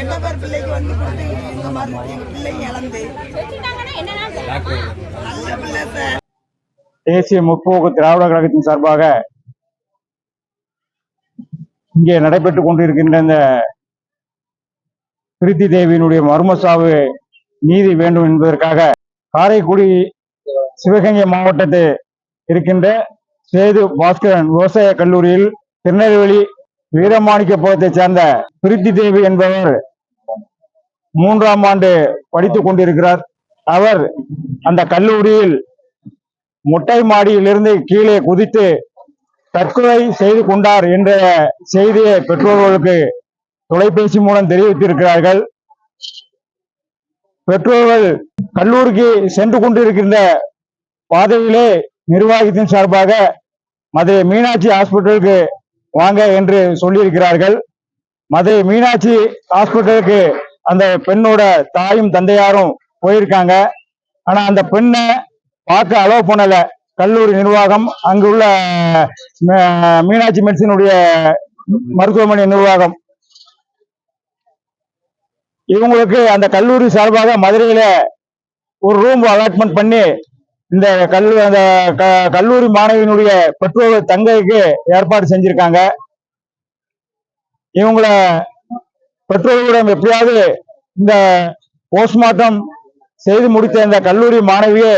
என்ன பேர் பிள்ளைக்கு வந்து கொடுத்து இந்த மாதிரி எங்க பிள்ளைங்க இழந்து நல்ல பிள்ளை சார் தேசிய முற்போக்கு திராவிட கழகத்தின் சார்பாக இங்கே நடைபெற்றுக் கொண்டிருக்கின்ற இந்த பிரீத்தி தேவியினுடைய மர்ம சாவு நீதி வேண்டும் என்பதற்காக காரைக்குடி சிவகங்கை மாவட்டத்தை இருக்கின்ற சேது பாஸ்கரன் விவசாய கல்லூரியில் திருநெல்வேலி வீரமாணிக்கபுரத்தைச் சேர்ந்த பிரித்தி தேவி என்பவர் மூன்றாம் ஆண்டு படித்துக் கொண்டிருக்கிறார். அவர் அந்த கல்லூரியில் மொட்டை மாடியிலிருந்து கீழே குதித்து தற்கொலை செய்து கொண்டார் என்ற செய்தியை பெற்றோர்களுக்கு தொலைபேசி மூலம் தெரிவித்திருக்கிறார்கள். பெற்றோர்கள் கல்லூரிக்கு சென்று கொண்டிருக்கின்ற பாதையிலே நிர்வாகத்தின் சார்பாக மதுரை மீனாட்சி ஹாஸ்பிட்டலுக்கு வாங்க என்று சொல்லியிருக்கிறார்கள். மதுரை மீனாட்சி ஹாஸ்பிட்டலுக்கு அந்த பெண்ணோட தாயும் தந்தையாரும் போயிருக்காங்க. ஆனா அந்த பெண்ணை பார்க்க அலோவ் பண்ணல. கல்லூரி நிர்வாகம் அங்குள்ள மீனாட்சி மெடிசினுடைய மருத்துவமனை நிர்வாகம். இவங்களுக்கு அந்த கல்லூரி சார்பாக மதுரையில ஒரு ரூம் அலாட்மெண்ட் பண்ணி இந்த கல் அந்த க- கல்லூரி மாணவியினுடைய பெற்றோர் தங்கைக்கு ஏற்பாடு செஞ்சிருக்காங்க. இவங்கள பெற்றோர்களிடம் எப்படியாவது இந்த போஸ்ட்மார்ட்டம் செய்து முடித்த இந்த கல்லூரி மாணவியை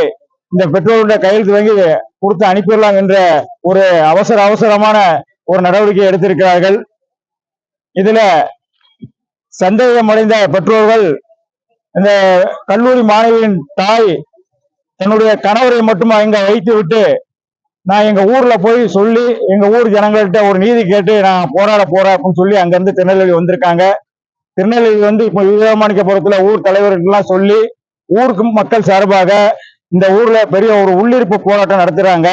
இந்த பெற்றோருடைய கையெழுத்து வாங்கி கொடுத்து அனுப்பிடலாம் என்ற ஒரு அவசர அவசரமான ஒரு நடவடிக்கை எடுத்திருக்கிறார்கள். இதுல சந்தேகமடைந்த பெற்றோர்கள் இந்த கல்லூரி மாணவியின் தாய் என்னுடைய கணவரை மட்டும் அங்க வைத்து விட்டு நான் எங்க ஊர்ல போய் சொல்லி எங்க ஊர் ஜனங்கள்கிட்ட ஒரு நீதி கேட்டு நான் போராட போறேன் அப்படின்னு சொல்லி அங்க இருந்து திருநெல்வேலி வந்திருக்காங்க. திருநெல்வேலி வந்து இப்போ வீரமாணிக்கபுரத்துல ஊர் தலைவர்கள்லாம் சொல்லி ஊருக்கு மக்கள் சார்பாக இந்த ஊர்ல பெரிய ஒரு உள்ளிருப்பு போராட்டம் நடத்துறாங்க.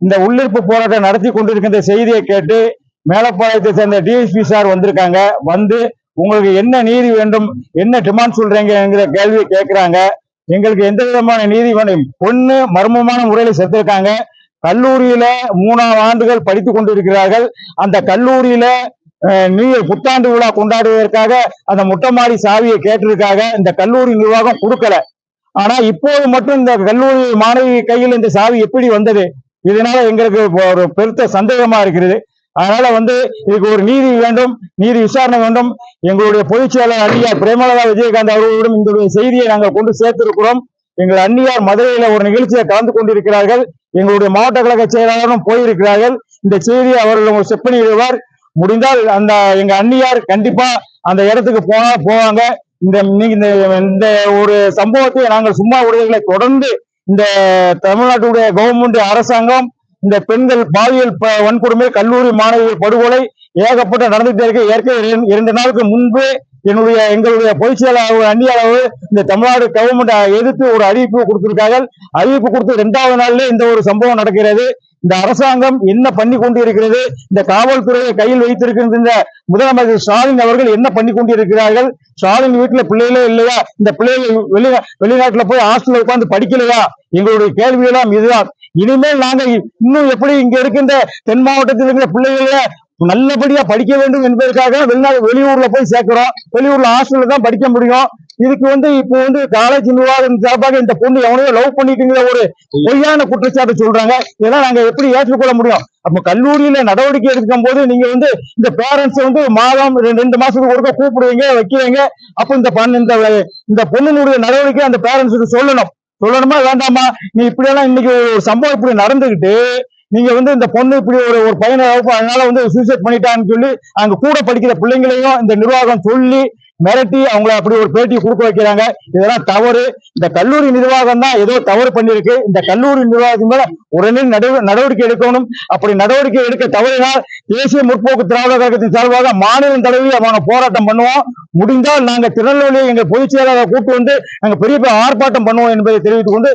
இந்த உள்ளிருப்பு போராட்டம் நடத்தி கொண்டிருக்கின்ற செய்தியை கேட்டு மேலப்பாளையத்தை சேர்ந்த டிஎஸ்பி சார் வந்திருக்காங்க. வந்து உங்களுக்கு என்ன நீதி வேண்டும் என்ன டிமாண்ட் சொல்றீங்க? என்கிற கேள்வியை கேட்கிறாங்க. எங்களுக்கு எந்த விதமான நீதி பொண்ணு மர்மமான முறையில செத்துருக்காங்க. கல்லூரியில மூணாம் ஆண்டுகள் படித்துக் கொண்டிருக்கிறார்கள். அந்த கல்லூரியில நீ புத்தாண்டு விழா கொண்டாடுவதற்காக அந்த முட்டைமாடி சாவியை கேட்டிருக்காங்க. இந்த கல்லூரி நிர்வாகம் கொடுக்கல. ஆனா இப்போது மட்டும் இந்த கல்லூரி மாணவி கையில் இந்த சாவி எப்படி வந்தது? இதனால எங்களுக்கு ஒரு பெருத்த சந்தேகமா இருக்கிறது. அதனால வந்து இதுக்கு ஒரு நீதி வேண்டும் நீதி விசாரணை வேண்டும். எங்களுடைய பொதுச் செயலாளர் அன்னியார் பிரேமலதா விஜயகாந்த் அவர்களிடம் இந்த செய்தியை நாங்கள் கொண்டு சேர்த்திருக்கிறோம். எங்கள் அன்னியார் மதுரையில ஒரு நிகழ்ச்சியை கலந்து கொண்டிருக்கிறார்கள். எங்களுடைய மாவட்ட கழக செயலாளரும் போயிருக்கிறார்கள். இந்த செய்தியை அவர்கள் செப்பனிடுவார் முடிந்தால் அந்த எங்க அன்னியார் கண்டிப்பா அந்த இடத்துக்கு போனா போவாங்க. இந்த இந்த ஒரு சம்பவத்தை நாங்கள் சும்மா உடையங்களை தொடர்ந்து இந்த தமிழ்நாட்டுடைய கவர்மெண்ட் அரசாங்கம் இந்த பெண்கள் பாலியல் ப- வன்கொடுமை கல்லூரி மாணவிகள் படுகொலை ஏகப்பட்ட நடந்துகிட்டே இருக்கு. ஏற்கனவே இரண்டு- நாளுக்கு முன்பு என்னுடைய எங்களுடைய பொதுச் செயலாளர் அந்நியாளர் இந்த தமிழ்நாடு கவர்மெண்ட் எதிர்த்து ஒரு அறிவிப்பு கொடுத்திருக்கார்கள். அறிவிப்பு கொடுத்து இரண்டாவது நாள்ல இந்த ஒரு சம்பவம் நடக்கிறது. இந்த அரசாங்கம் என்ன பண்ணி கொண்டிருக்கிறது? இந்த காவல்துறையை கையில் வைத்திருக்கின்ற இந்த முதலமைச்சர் ஸ்டாலின் அவர்கள் என்ன பண்ணி கொண்டிருக்கிறார்கள்? ஸ்டாலின் வீட்டுல பிள்ளைகளே இல்லையா? இந்த பிள்ளைகள் வெளி வெளிநாட்டுல போய் ஹாஸ்டல்ல உட்கார்ந்து படிக்கலையா? எங்களுடைய கேள்வி எல்லாம் இதுதான். இனிமேல் நாங்க இன்னும் எப்படி இங்க இருக்கின்ற தென் மாவட்டத்தில் இருக்கிற பிள்ளைகளை நல்லபடியா படிக்க வேண்டும் என்பதற்காக வெளிநாடு வெளியூர்ல போய் சேர்க்கிறோம். வெளியூர்ல ஹாஸ்டல்ல தான் படிக்க முடியும். இதுக்கு வந்து இப்போ வந்து காலேஜ் நிர்வாகம் சார்பாக இந்த பொண்ணு எவனையோ லவ் பண்ணிட்டுங்கிற ஒரு பொய்யான குற்றச்சாட்டு சொல்றாங்க. இதெல்லாம் நாங்க எப்படி ஏற்றுக்கொள்ள முடியும்? அப்ப கல்லூரியில நடவடிக்கை எடுக்கும் போது நீங்க வந்து இந்த பேரண்ட்ஸ் வந்து மாதம் ரெண்டு ரெண்டு மாசத்துக்கு ஒருக்க கூப்பிடுவீங்க வைக்கிறீங்க அப்ப இந்த இந்த இந்த பொண்ணுனுடைய நடவடிக்கை அந்த பேரண்ட்ஸுக்கு சொல்லணும். சொல்லணுமா வேண்டாமா? நீ இப்படி எல்லாம் இன்னைக்கு ஒரு சம்பவம் இப்படி நடந்துகிட்டு நீங்க வந்து இந்த பொண்ணு இப்படி ஒரு ஒரு பையனை அதனால வந்து சூசைட் பண்ணிட்டான்னு சொல்லி அங்க கூட படிக்கிற பிள்ளைங்களையும் இந்த நிர்வாகம் சொல்லி மிரட்டி அவங்கள அப்படி ஒரு பேட்டி கொடுக்க வைக்கிறாங்க. இதெல்லாம் தவறு. இந்த கல்லூரி நிர்வாகம் தான் ஏதோ தவறு பண்ணிருக்கு இந்த கல்லூரி நிர்வாகத்தின் மேல உடனே நடவடிக்கை எடுக்கணும். அப்படி நடவடிக்கை எடுக்க தவறினால் தேசிய முற்போக்கு திராவிட கழகத்தின் சார்பாக மாநிலம் தடவி அவங்க போராட்டம் பண்ணுவோம். முடிந்தால் நாங்க திருநெல்வேலியை எங்க பொதுச் செயலாளர் கூட்டு வந்து நாங்க பெரிய பெரிய ஆர்ப்பாட்டம் பண்ணுவோம் என்பதை தெரிவித்துக் கொண்டு